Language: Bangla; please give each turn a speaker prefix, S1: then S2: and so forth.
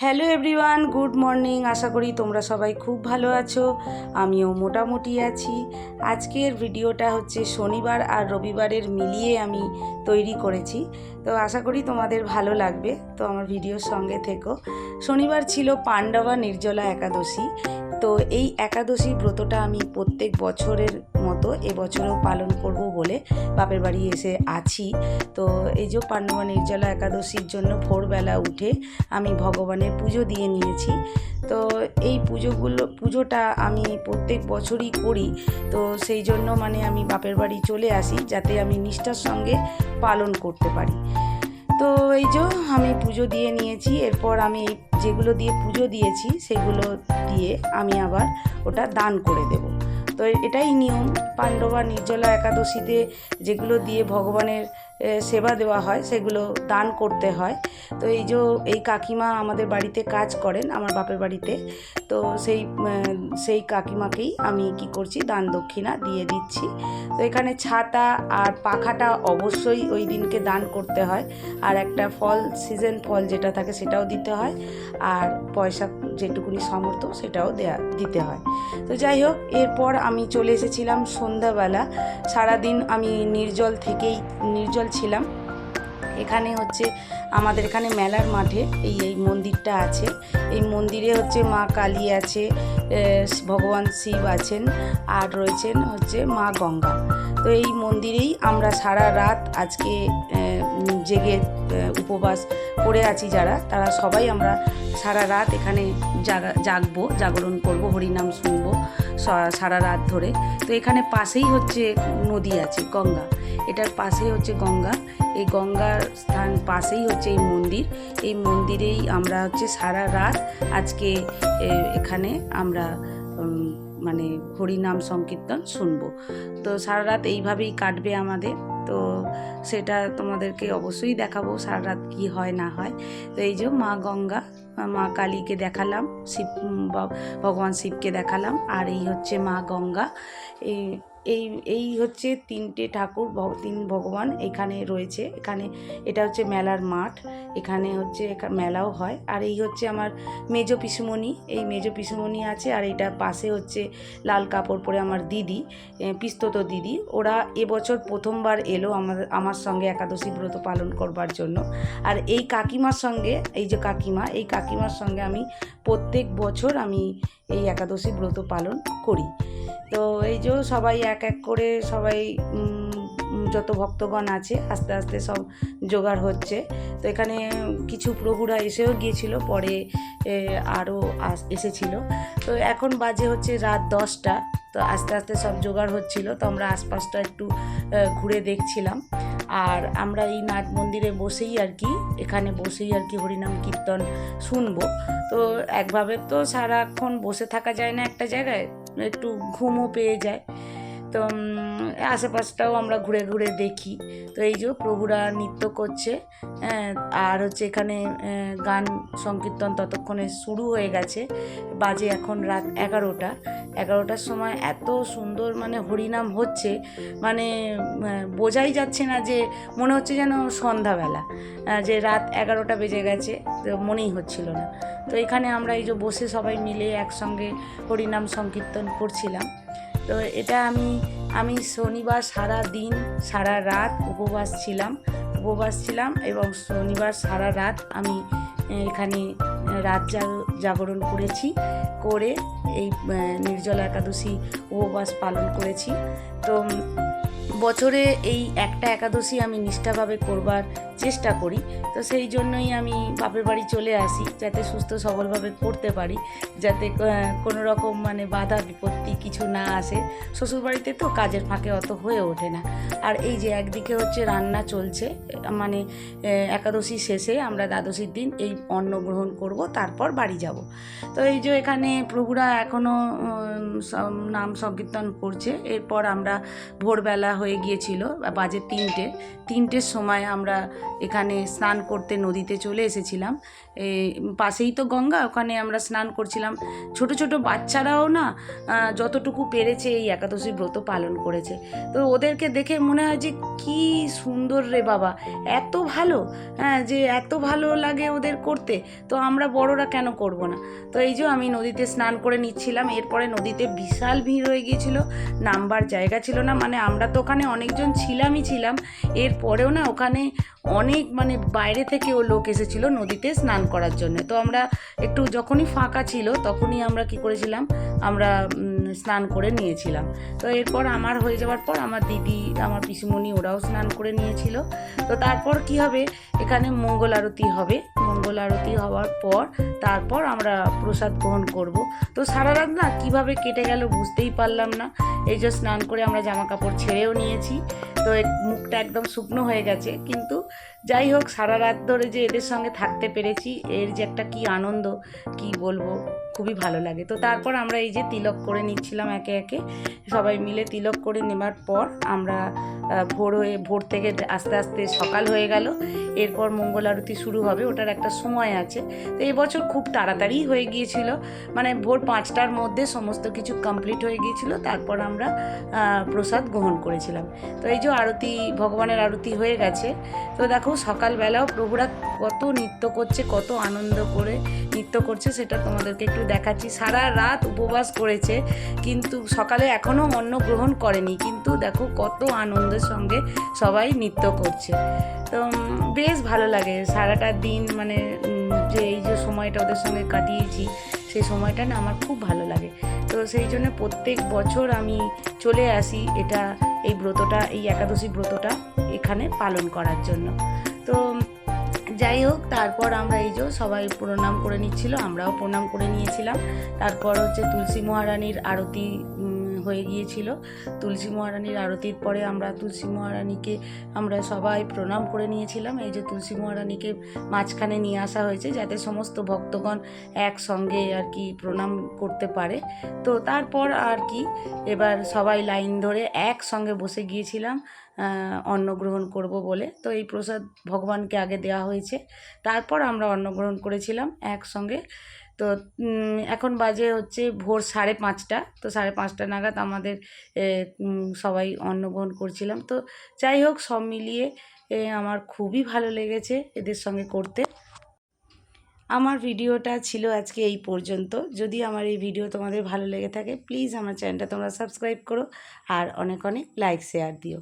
S1: Hello everyone, good morning. আশা করি তোমরা সবাই খুব ভালো আছো। আমিও মোটামুটি আছি। আজকের ভিডিওটা হচ্ছে শনিবার আর রবিবারের মিলিয়ে আমি তৈরি করেছি। তো আশা করি তোমাদের ভালো লাগবে। তো আমার ভিডিওর সঙ্গে থেকো। শনিবার ছিল পাণ্ডবা নির্জলা একাদশী। তো এই একাদশী ব্রতটা আমি প্রত্যেক বছরের মতো এবছরও পালন করব বলে বাপের বাড়ি এসে আছি। তো এই যে পাণ্ডবা নির্জলা একাদশীর জন্য ভোরবেলা উঠে আমি ভগবানের পুজো দিয়ে নিয়েছি। তো এই পুজোগুলো, পুজোটা আমি প্রত্যেক বছরই করি। তো সেই জন্য মানে আমি বাপের বাড়ি চলে আসি যাতে আমি নিষ্ঠার সঙ্গে পালন করতে পারি। তো এই যে আমি পুজো দিয়ে নিয়েছি, এরপর আমি যেগুলো দিয়ে পুজো দিয়েছি সেগুলো দিয়ে আমি আবার ওটা দান করে দেব। তো এটাই নিয়ম পাণ্ডবা নির্জলা একাদশীতে যেগুলো দিয়ে ভগবানের সেবা দেওয়া হয়, সেগুলো দান করতে হয়। তো এই যে, এই কাকিমা আমাদের বাড়িতে কাজ করেন, আমার বাপের বাড়িতে। তো সেই সেই কাকিমাকেই আমি কি করছি, দান দক্ষিণা দিয়ে দিচ্ছি। তো এখানে ছাতা আর পাখাটা অবশ্যই ওই দিনকে দান করতে হয়। আর একটা ফল, সিজন ফল যেটা থাকে সেটাও দিতে হয়। আর পয়সা যেটুকুনি সামর্থ্য সেটাও দেয়া, দিতে হয়। তো যাই হোক, এরপর আমি চলে এসেছিলাম সন্ধ্যাবেলা। সারাদিন আমি নির্জল থেকেই, নির্জল ছিলাম এখানে হচ্ছে আমাদের এখানে মেলার মাঠে এই এই মন্দিরটা আছে। এই মন্দিরে হচ্ছে মা কালী আছে ভগবান শিব আছেন, আর রয়েছেন হচ্ছে মা গঙ্গা। তো এই মন্দিরেই আমরা সারা রাত আজকে জেগে উপবাস করে আছি যারা, তারা সবাই আমরা সারা রাত এখানে জাগা, জাগবো, জাগরণ করব, হরিনাম শুনব সারা রাত ধরে। তো এখানে পাশেই হচ্ছে নদী আছে, গঙ্গা। এটার পাশেই হচ্ছে গঙ্গা। এই গঙ্গার স্থান পাশেই হচ্ছে এই মন্দির। এই মন্দিরেই আমরা হচ্ছে সারা রাত আজকে এখানে আমরা মানে হরিনাম সংকীর্তন শুনব। তো সারা রাত এইভাবেই কাটবে আমাদের। তো সেটা তোমাদেরকে অবশ্যই দেখাবো সারা রাত কী হয়, না হয়। তো এই যে মা গঙ্গা, মা কালীকে দেখালাম, শিব ভগবান শিবকে দেখালাম। আর এই হচ্ছে মা গঙ্গা। এই এই এই হচ্ছে তিনটে ঠাকুর তিন ভগবান এখানে রয়েছে। এখানে এটা হচ্ছে মেলার মাঠ, এখানে হচ্ছে মেলাও হয়। আর এই হচ্ছে আমার মেজো পিসুমণি, এই মেজো পিসুমণি আছে। আর এটা পাশে হচ্ছে লাল কাপড় পরে আমার দিদি পিস্তত দিদি। ওরা এবছর প্রথমবার এলো আমার আমার সঙ্গে একাদশী ব্রত পালন করবার জন্য। আর এই কাকিমার সঙ্গে, এই যে কাকিমা, এই কাকিমার সঙ্গে আমি প্রত্যেক বছর আমি এই একাদশী ব্রত পালন করি। তো এই যে সবাই এক এক করে সবাই যত ভক্তগণ আছে, আস্তে আস্তে সব জোগাড় হচ্ছে। তো এখানে কিছু প্রভুরা এসেও গিয়েছিল, পরে আরও এসেছিল। তো এখন বাজে হচ্ছে রাত দশটা, তো আস্তে আস্তে সব জোগাড় হচ্ছিল। তো আমরা আশপাশটা একটু ঘুরে দেখছিলাম। আর আমরা এই নাট মন্দিরে বসেই আর কি, এখানে বসেই আর কি হরিনাম কীর্তন শুনব। তো একভাবে তো সারাক্ষণ বসে থাকা যায় না একটা জায়গায়? একটু ঘুমও পেয়ে যায়। তো আশেপাশটাও আমরা ঘুরে ঘুরে দেখি। তো এই যে প্রভুরা নৃত্য করছে হ্যাঁ, আর হচ্ছে এখানে গান সংকীর্তন ততক্ষণে শুরু হয়ে গেছে বাজে এখন রাত এগারোটা। এগারোটার সময় এত সুন্দর মানে হরিনাম হচ্ছে মানে বোঝাই যাচ্ছে না যে মনে হচ্ছে যেন সন্ধ্যাবেলা যে রাত এগারোটা বেজে গেছে তো মনেই হচ্ছিল না। তো এখানে আমরা এই যে বসে সবাই মিলে একসঙ্গে হরিনাম সংকীর্তন করছিলাম। তো এটা আমি আমি শনিবার সারা দিন, সারা রাত উপবাস ছিলাম। উপবাস ছিলাম এবং শনিবার সারা রাত আমি এখানে রাত জাগ- জাগরণ করেছি। করে এই নির্জলা একাদশী উপবাস পালন করেছি। তো বছরে এই একটা একাদশী আমি নিষ্ঠাভাবে করবার চেষ্টা করি। তো সেই জন্যই আমি বাপের বাড়ি চলে আসি, যাতে সুস্থ সবলভাবে করতে পারি, যাতে কোনো রকম মানে বাধা বিপত্তি কিছু না আসে। শ্বশুরবাড়িতে তো কাজের ফাঁকে অত হয়ে ওঠে না। আর এই যে একদিকে হচ্ছে রান্না চলছে মানে একাদশী শেষে আমরা দ্বাদশীর দিন এই অন্ন গ্রহণ করব, তারপর বাড়ি যাব। তো এই যে এখানে প্রভুরা এখনও নাম সংকীর্তন করছে। এরপর আমরা ভোরবেলা হয়ে গিয়েছিল বাজে তিনটে। তিনটের সময় আমরা এখানে স্নান করতে নদীতে চলে এসেছিলাম। পাশেই তো গঙ্গা, ওখানে আমরা স্নান করছিলাম। ছোট ছোট বাচ্চারাও না যতটুকু পেরেছে এই একাদশী ব্রত পালন করেছে। তো ওদেরকে দেখে মনে হয় যে কি সুন্দর রে বাবা, এত ভালো হ্যাঁ যে এত ভালো লাগে ওদের করতে, তো আমরা বড়রা কেন করব না? তো এই যে আমি নদীতে স্নান করে নিচ্ছিলাম, এরপরে নদীতে বিশাল ভিড় হয়ে গিয়েছিল, নামবার জায়গা ছিল না মানে আমরা তো ওখানে অনেকজন ছিলামই ছিলাম, এরপরেও না ওখানে অনেক মানে বাইরে থেকেও লোক এসেছিল নদীতে স্নান করার জন্য। তো আমরা একটু যখনই ফাঁকা ছিল তখনই আমরা কি করেছিলাম, আমরা স্নান করে নিয়েছিলাম। তো এরপর আমার হয়ে যাওয়ার পর আমার দিদি, আমার পিসিমণি ওরাও স্নান করে নিয়েছিল। তো তারপর কি হবে, এখানে মঙ্গল আরতি হবে। মঙ্গল আরতি হওয়ার পর তারপর আমরা প্রসাদ গ্রহণ করব। তো সারা রাত না কীভাবে কেটে গেল বুঝতেই পারলাম না। এই যে স্নান করে আমরা জামা কাপড় ছেড়েও নিয়েছি। তো মুখটা একদম শুকনো হয়ে গেছে। কিন্তু যাই হোক, সারা রাত ধরে যে এদের সঙ্গে থাকতে পেরেছি, এর যে একটা কি আনন্দ, কি বলব? খুবই ভালো লাগে। তো তারপর আমরা এই যে তিলক করে নিচ্ছিলাম একে একে, সবাই মিলে তিলক করে নেবার পর আমরা ভোর হয়ে, ভোর থেকে আস্তে আস্তে সকাল হয়ে গেল। এরপর মঙ্গল আরতি শুরু হবে, ওটার একটা সময় আছে। তো এবছর খুব তাড়াতাড়ি হয়ে গিয়েছিল মানে ভোর পাঁচটার মধ্যে সমস্ত কিছু কমপ্লিট হয়ে গিয়েছিল, তারপর আমরা প্রসাদ গ্রহণ করেছিলাম। তো এই যে আরতি, ভগবানের আরতি হয়ে গেছে। তো দেখো সকালবেলাও প্রভুরা কত নৃত্য করছে, কত আনন্দ করে নৃত্য করছে, সেটা তোমাদেরকে একটু দেখাচ্ছি। সারা রাত উপবাস করেছে, কিন্তু সকালে এখনও অন্ন গ্রহণ করেনি। কিন্তু দেখো কত আনন্দের সঙ্গে সবাই নৃত্য করছে। তো বেশ ভালো লাগে সারাটা দিন মানে যে এই যে সময়টা ওদের সঙ্গে কাটিয়েছি, সেই সময়টা না আমার খুব ভালো লাগে। তো সেই জন্য প্রত্যেক বছর আমি চলে আসি এটা, এই ব্রতটা, এই একাদশী ব্রতটা এখানে পালন করার জন্য। তো যাই হোক তারপর আমরা এই যে সবাই প্রণাম করে নিচ্ছিল, আমরাও প্রণাম করে নিয়েছিলাম। তারপর হচ্ছে তুলসী মহারানীর আরতি হয়ে গিয়েছিল। তুলসী মহারানীর আরতির পরে আমরা তুলসী মহারানীকে আমরা সবাই প্রণাম করে নিয়েছিলাম। এই যে তুলসী মহারানীকে মাঝখানে নিয়ে আসা হয়েছে যাতে সমস্ত ভক্তগণ একসঙ্গে আর কি প্রণাম করতে পারে। তো তারপর আর কি, এবার সবাই লাইন ধরে একসঙ্গে বসে গিয়েছিলাম অন্ন গ্রহণ করব বলে। তো এই প্রসাদ ভগবানকে আগে দেওয়া হয়েছে। তারপর আমরা অন্ন গ্রহণ করেছিলাম একসঙ্গে। তো এখন বাজে হচ্ছে ভোর সাড়ে পাঁচটা। তো সাড়ে পাঁচটা নাগাদ আমাদের সবাই অন্ন গ্রহণ করছিলাম। তো যাই হোক, সব মিলিয়ে আমার খুবই ভালো লেগেছে এদের সঙ্গে করতে। আমার ভিডিওটা ছিল আজকে এই পর্যন্ত। যদি আমার এই ভিডিও তোমাদের ভালো লেগে থাকে, প্লিজ আমার চ্যানেলটা তোমরা সাবস্ক্রাইব করো আর অনেক অনেক লাইক, শেয়ার দিও।